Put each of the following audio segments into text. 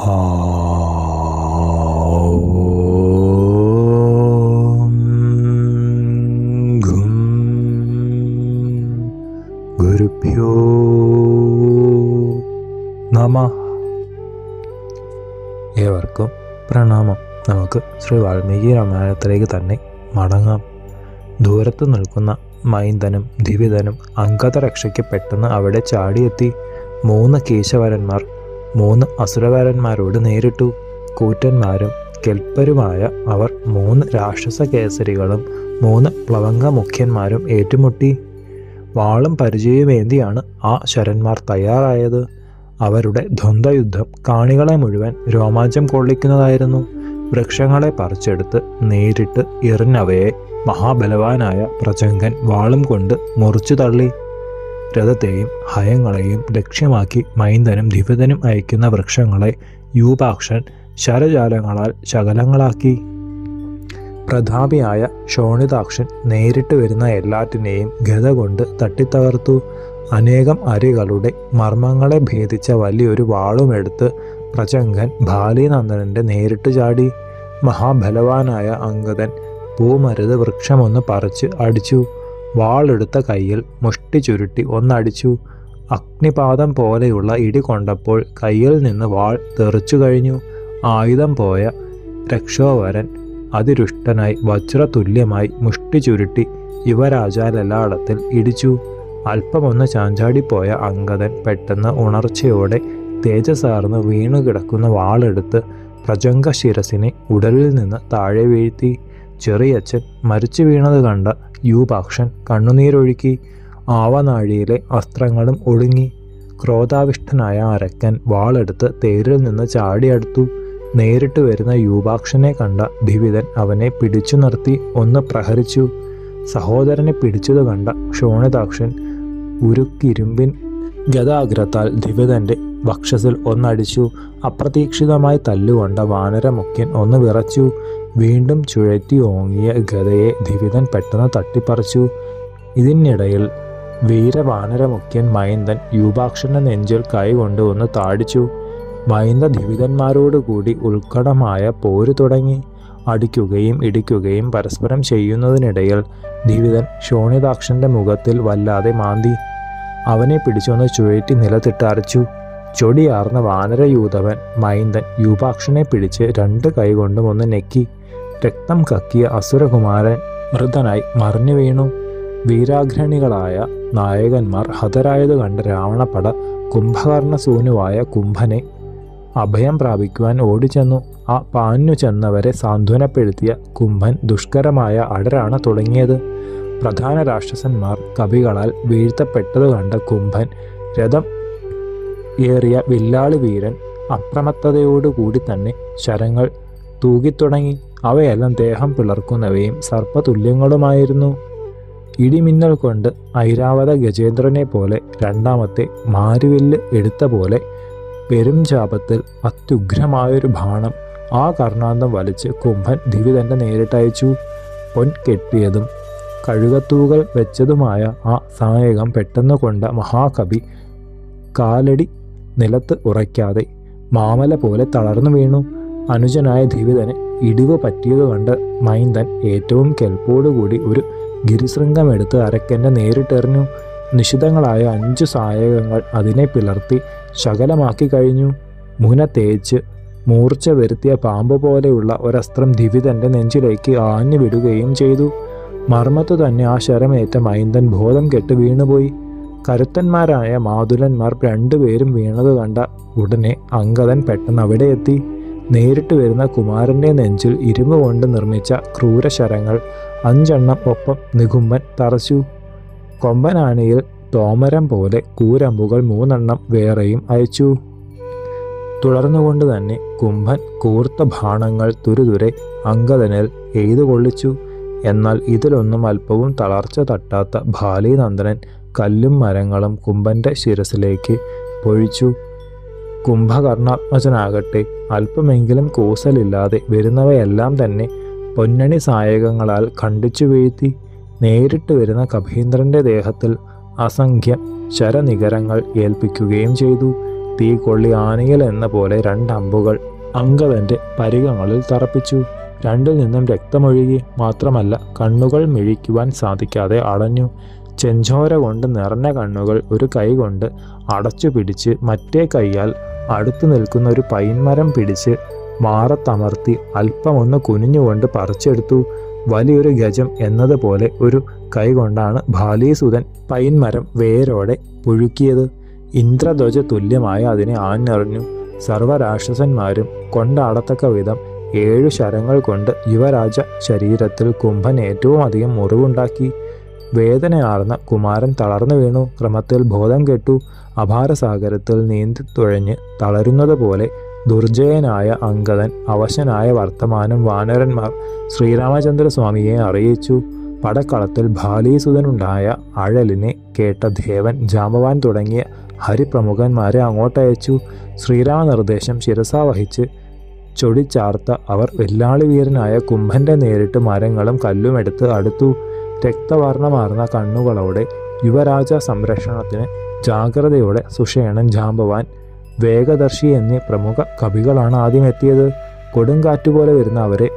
ഏവർക്കും പ്രണാമം. നമുക്ക് ശ്രീ വാൽമീകി രാമായണത്തിലേക്ക് തന്നെ മടങ്ങാം. ദൂരത്ത് നിൽക്കുന്ന മൈന്ദനും ദ്വിവിധനും അങ്കത രക്ഷയ്ക്ക് പെട്ടെന്ന് അവിടെ ചാടിയെത്തി മൂന്ന് കേശവരന്മാർ മൂന്ന് അസുരകാരന്മാരോട് നേരിട്ടു. കൂറ്റന്മാരും കെൽപ്പരുമായ അവർ മൂന്ന് രാക്ഷസ കേസരികളും മൂന്ന് പ്ലവംഗ മുഖ്യന്മാരും ഏറ്റുമുട്ടി. വാളും പരിചയമേന്തിയാണ് ആ ശരന്മാർ തയ്യാറായത്. അവരുടെ ദ്വന്ദ്വയുദ്ധം കാണികളെ മുഴുവൻ രോമാഞ്ചം കൊള്ളിക്കുന്നതായിരുന്നു. വൃക്ഷങ്ങളെ പറിച്ചെടുത്ത് നേരിട്ട് എറിഞ്ഞവയെ മഹാബലവാനായ പ്രചങ്കൻ വാളും കൊണ്ട് മുറിച്ചു തള്ളി. രഥത്തെയും ഹയങ്ങളെയും ലക്ഷ്യമാക്കി മൈന്ദനും ദിവിതനും അയക്കുന്ന വൃക്ഷങ്ങളെ യൂപാക്ഷൻ ശരജാലങ്ങളാൽ ശകലങ്ങളാക്കി. പ്രതാപിയായ ശോണിതാക്ഷൻ നേരിട്ട് വരുന്ന എല്ലാറ്റിനെയും ഗത കൊണ്ട് തട്ടിത്തകർത്തു. അനേകം അരികളുടെ മർമ്മങ്ങളെ ഭേദിച്ച വലിയൊരു വാളുമെടുത്ത് പ്രചങ്കൻ ബാലിനന്ദനന്റെ നേരിട്ട് ചാടി. മഹാബലവാനായ അങ്കദൻ പൂമരുത് വൃക്ഷമൊന്ന് പറിച്ച് അടിച്ചു. വാളെടുത്ത കയ്യിൽ മുഷ്ടി ചുരുട്ടി ഒന്നടിച്ചു. അഗ്നിപാദം പോലെയുള്ള ഇടി കൊണ്ടപ്പോൾ കയ്യിൽ നിന്ന് വാൾ തെറിച്ചു കഴിഞ്ഞു. ആയുധം പോയ രക്ഷോവരൻ അതിരുഷ്ടനായി വജ്രതുല്യമായി മുഷ്ടി ചുരുട്ടി യുവരാജാലലാടത്തിൽ ഇടിച്ചു. അല്പമൊന്ന് ചാഞ്ചാടിപ്പോയ അങ്കദൻ പെട്ടെന്ന് ഉണർച്ചയോടെ തേജസാർന്ന് വീണുകിടക്കുന്ന വാളെടുത്ത് പ്രജംഗ ശിരസിനെ ഉടലിൽ നിന്ന് താഴെ വീഴ്ത്തി. ചെറിയച്ഛൻ മരിച്ചു വീണത് കണ്ട യൂപാക്ഷൻ കണ്ണുനീരൊഴുക്കി ആവനാഴിയിലെ വസ്ത്രങ്ങളും ഒടുങ്ങി. ക്രോധാവിഷ്ടനായ അരക്കൻ വാളെടുത്ത് തേരിൽ നിന്ന് ചാടിയടുത്തു. നേരിട്ട് വരുന്ന യൂപാക്ഷനെ കണ്ട ദിവിതൻ അവനെ പിടിച്ചു നിർത്തി ഒന്ന് പ്രഹരിച്ചു. സഹോദരനെ പിടിച്ചത് കണ്ട ക്ഷോണിതാക്ഷൻ ഉരുക്കിരുമ്പിൻ ഗതാഗ്രത്താൽ ധിവിതന്റെ വക്ഷസിൽ ഒന്നടിച്ചു. അപ്രതീക്ഷിതമായി തല്ലുകൊണ്ട വാനരമുഖ്യൻ ഒന്ന് വിറച്ചു. വീണ്ടും ചുഴറ്റി ഓങ്ങിയ ഗതയെ ധിവിതൻ പെട്ടെന്ന് തട്ടിപ്പറിച്ചു. ഇതിനിടയിൽ വീരവാനരമുഖ്യൻ മൈന്ദൻ യൂപാക്ഷന്റെ നെഞ്ചിൽ കൈകൊണ്ട് ഒന്ന് താടിച്ചു. മൈന്ദ ധിവിതന്മാരോടുകൂടി ഉൾക്കടമായ പോര് തുടങ്ങി. അടിക്കുകയും ഇടിക്കുകയും പരസ്പരം ചെയ്യുന്നതിനിടയിൽ ധിവിതൻ ശോണിതാക്ഷന്റെ മുഖത്തിൽ വല്ലാതെ മാന്തി. അവനെ പിടിച്ചൊന്ന് ചുഴറ്റി നിലത്തിട്ട് അരച്ചു. ചൊടിയാർന്ന വാനരയൂതവൻ മൈന്ദൻ യൂപാക്ഷനെ പിടിച്ച് രണ്ട് കൈകൊണ്ടും ഒന്ന് നെക്കി രക്തം കക്കിയ അസുരകുമാരൻ മൃതനായി മറിഞ്ഞു വീണു. വീരാഗ്രണികളായ നായകന്മാർ ഹതരായത് കണ്ട് രാവണപട കുംഭകർണസൂനുവായ കുംഭനെ അഭയം പ്രാപിക്കുവാൻ ഓടിച്ചെന്നു. ആ പാഞ്ഞു ചെന്നവരെ സാന്ത്വനപ്പെടുത്തിയ കുംഭൻ ദുഷ്കരമായ അടരാണ് തുടങ്ങിയത്. പ്രധാന രാക്ഷസന്മാർ കവികളാൽ വീഴ്ത്തപ്പെട്ടത് കണ്ട കുംഭൻ രഥം ഏറിയ വില്ലാളി വീരൻ അപ്രമത്തതയോടുകൂടി തന്നെ ശരങ്ങൾ തൂകിത്തുടങ്ങി. അവയെല്ലാം ദേഹം പിളർക്കുന്നവയും സർപ്പതുല്യങ്ങളുമായിരുന്നു. ഇടിമിന്നൽ കൊണ്ട് ഐരാവത ഗജേന്ദ്രനെ പോലെ രണ്ടാമത്തെ മാരുവില്ല് എടുത്ത പോലെ പെരുംചാപത്തിൽ അത്യുഗ്രമായൊരു ഭാണം ആ കർണാന്തം വലിച്ച് കുംഭൻ ധിവിതന്റെ നേരിട്ടയച്ചു പൊൻ കെട്ടിയതും കഴുകത്തൂകൾ വെച്ചതുമായ ആ സായകം പെട്ടെന്ന് കൊണ്ട മഹാകവി കാലടി നിലത്ത് ഉറയ്ക്കാതെ മാമല പോലെ തളർന്നു വീണു. അനുജനായ ധീവിതന് ഇടിവ് പറ്റിയത് കണ്ട് മൈന്ദൻ ഏറ്റവും കെൽപ്പോടുകൂടി ഒരു ഗിരിശൃംഗമെടുത്ത് അരക്കന്റെ നേരിട്ടെറിഞ്ഞു. നിശിതങ്ങളായ അഞ്ച് സായകങ്ങൾ അതിനെ പിളർത്തി ശകലമാക്കി കഴിഞ്ഞു. മുന തേച്ച് മൂർച്ച വരുത്തിയ പാമ്പ് പോലെയുള്ള ഒരസ്ത്രം ധിവിതന്റെ നെഞ്ചിലേക്ക് ആഞ്ഞു വിടുകയും ചെയ്തു. മർമ്മത്തു തന്നെ ആ ശരമേറ്റ മൈന്ദൻ ബോധം കെട്ട് വീണുപോയി. കരുത്തന്മാരായ മാതുലന്മാർ രണ്ടുപേരും വീണത് കണ്ട ഉടനെ അങ്കദൻ പെട്ടെന്ന് അവിടെ എത്തി നേരിട്ട് വരുന്ന കുമാരന്റെ നെഞ്ചിൽ ഇരുമ്പ് കൊണ്ട് നിർമ്മിച്ച ക്രൂരശരങ്ങൾ. അഞ്ചെണ്ണം ഒപ്പം നികുമ്പൻ തറച്ചു. കൊമ്പനാനയിൽ തോമരം പോലെ കൂരമ്പുകൾ മൂന്നെണ്ണം വേറെയും അയച്ചു. തുടർന്നുകൊണ്ട് തന്നെ കുംഭൻ കൂർത്ത ഭാണങ്ങൾ തുരുതുരെ അങ്കദനിൽ എയ്തു കൊള്ളിച്ചു എന്നാൽ ഇതിലൊന്നും അല്പവും തളർച്ച തട്ടാത്ത ഭാലീനന്ദനൻ കല്ലും മരങ്ങളും കുംഭന്റെ ശിരസിലേക്ക് പൊഴിച്ചു. കുംഭകർണാത്മജനാകട്ടെ. അല്പമെങ്കിലും കൂസലില്ലാതെ വരുന്നവയെല്ലാം തന്നെ പൊന്നണി സായകങ്ങളാൽ ഖണ്ഡിച്ചു വീഴ്ത്തി നേരിട്ട് വരുന്ന കഭീന്ദ്രന്റെ ദേഹത്തിൽ അസംഖ്യ ശരനികരങ്ങൾ ഏൽപ്പിക്കുകയും ചെയ്തു. തീ കൊള്ളി ആനയിൽ എന്ന പോലെ രണ്ടമ്പുകൾ അങ്കദന്റെ പരികങ്ങളിൽ തറപ്പിച്ചു. രണ്ടിൽ നിന്നും രക്തമൊഴുകി മാത്രമല്ല കണ്ണുകൾ മിഴിക്കുവാൻ സാധിക്കാതെ അടഞ്ഞു. ചെഞ്ചോര കൊണ്ട് നിറഞ്ഞ കണ്ണുകൾ ഒരു കൈ കൊണ്ട് അടച്ചു പിടിച്ച് മറ്റേ കൈയാൽ അടുത്തു നിൽക്കുന്ന ഒരു പൈൻമരം പിടിച്ച് മാറത്തമർത്തി അല്പമൊന്ന് കുനിഞ്ഞുകൊണ്ട് പറിച്ചെടുത്തു. വലിയൊരു ഗജം എന്നതുപോലെ ഒരു കൈകൊണ്ടാണ് ബാലീസുതൻ പൈൻമരം വേരോടെ പുഴുക്കിയത്. ഇന്ദ്രധ്വജ തുല്യമായ അതിനെ ആഞ്ഞെറിഞ്ഞു. സർവരാക്ഷസന്മാരും കൊണ്ടാടത്തക്ക വിധം ഏഴു ശരങ്ങൾ കൊണ്ട് യുവരാജ ശരീരത്തിൽ കുംഭൻ ഏറ്റവും അധികം മുറിവുണ്ടാക്കി. വേദനയാർന്ന കുമാരൻ തളർന്നു വീണു. ക്രമത്തിൽ ബോധം കെട്ടു. അപാരസാഗരത്തിൽ നീന്തി തുഴഞ്ഞ് തളരുന്നത് പോലെ ദുർജയനായ അങ്കദൻ അവശനായ വർത്തമാനം വാനരന്മാർ ശ്രീരാമചന്ദ്രസ്വാമിയെ അറിയിച്ചു. പടക്കളത്തിൽ ബാലീസുതനുണ്ടായ അഴലിനെ കേട്ട ദേവൻ ജാമവാൻ തുടങ്ങിയ ഹരിപ്രമുഖന്മാരെ അങ്ങോട്ടയച്ചു. ശ്രീരാമ നിർദ്ദേശം ശിരസാ വഹിച്ച് ചൊടിച്ചാർത്ത അവർ വെല്ലാളി വീരനായ കുംഭന്റെ നേരിട്ട് മരങ്ങളും കല്ലുമെടുത്ത് അടുത്തു. രക്തവർണമാർന്ന കണ്ണുകളോടെ യുവരാജ സംരക്ഷണത്തിന് ജാഗ്രതയോടെ സുഷേണൻ ജാമ്പവാൻ വേഗദർശി എന്നീ പ്രമുഖ കവികളാണ് ആദ്യം എത്തിയത് കൊടുങ്കാറ്റുപോലെ വരുന്ന അവരെ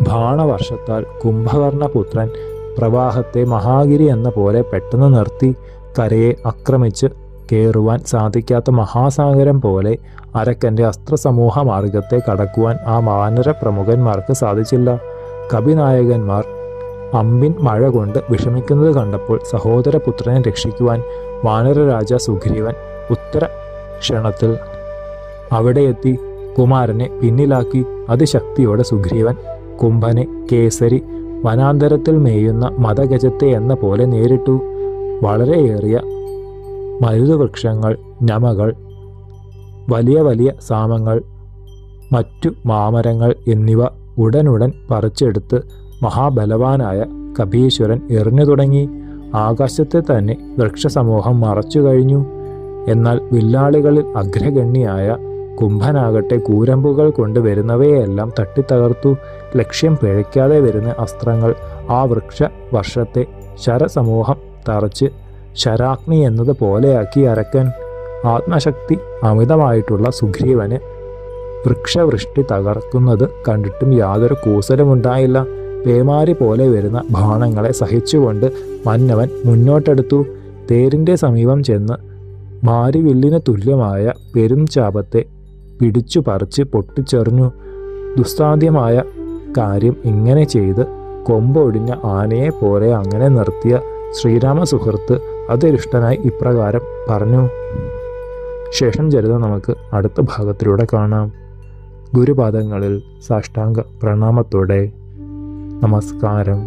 ബാണവർഷത്താൽ കുംഭകർണപുത്രൻ പ്രവാഹത്തെ മഹാഗിരി എന്ന പോലെ പെട്ടെന്ന് നിർത്തി കരയെ ആക്രമിച്ച് കയറുവാൻ സാധിക്കാത്ത മഹാസാഗരം പോലെ അരക്കന്റെ അസ്ത്രസമൂഹ മാർഗത്തെ കടക്കുവാൻ ആ മാനര പ്രമുഖന്മാർക്ക് സാധിച്ചില്ല. കവിനായകന്മാർ അമ്പിൻ മഴ കൊണ്ട് വിഷമിക്കുന്നത് കണ്ടപ്പോൾ സഹോദരപുത്രനെ രക്ഷിക്കുവാൻ വാനരരാജ സുഗ്രീവൻ ഉത്തര ക്ഷണത്തിൽ അവിടെ എത്തി കുമാരനെ പിന്നിലാക്കി അതിശക്തിയോടെ സുഗ്രീവൻ കുംഭനെ കേസരി വനാന്തരത്തിൽ മേയുന്ന മതഗജത്തെ എന്ന പോലെ നേരിട്ടു. വളരെയേറിയ മരുതുവൃക്ഷങ്ങൾ ഞമകൾ വലിയ വലിയ സാമങ്ങൾ മറ്റു മാമരങ്ങൾ എന്നിവ ഉടനുടൻ പറിച്ചെടുത്ത് മഹാബലവാനായ കപീശ്വരൻ എറിഞ്ഞു തുടങ്ങി. ആകാശത്തെ തന്നെ വൃക്ഷസമൂഹം മറച്ചു കഴിഞ്ഞു. എന്നാൽ വില്ലാളികളിൽ അഗ്രഗണ്യായ കുംഭനാകട്ടെ കൂരമ്പുകൾ കൊണ്ട് വരുന്നവയെല്ലാം തട്ടിത്തകർത്തു. ലക്ഷ്യം പിഴയ്ക്കാതെ വരുന്ന അസ്ത്രങ്ങൾ ആ വൃക്ഷ വർഷത്തെ ശരസമൂഹം തറച്ച് ശരാഗ്നി എന്നത് പോലെയാക്കി അരക്കൻ. ആത്മശക്തി അമിതമായിട്ടുള്ള സുഗ്രീവന് വൃക്ഷവൃഷ്ടി തകർക്കുന്നത് കണ്ടിട്ടും യാതൊരു കൂസലുമുണ്ടായില്ല. പേമാരി പോലെ വരുന്ന ബാണങ്ങളെ സഹിച്ചുകൊണ്ട് മന്നവൻ മുന്നോട്ടെടുത്തു. തേരിന്റെ സമീപം ചെന്ന് മാരിവില്ലിന് തുല്യമായ പെരും ചാപത്തെ പിടിച്ചു പറിച്ച് പൊട്ടിച്ചെറിഞ്ഞു. ദുസ്സാധ്യമായ കാര്യം ഇങ്ങനെ ചെയ്ത് കൊമ്പൊടിഞ്ഞ ആനയെ പോലെ അങ്ങനെ നിർത്തിയ ശ്രീരാമ സുഹൃത്ത് അതിരിഷ്ടനായി ഇപ്രകാരം പറഞ്ഞു. ശേഷം ചരിത നമുക്ക് അടുത്ത ഭാഗത്തിലൂടെ കാണാം. ഗുരുപാദങ്ങളിൽ സാഷ്ടാംഗ പ്രണാമത്തോടെ. నమస్కారం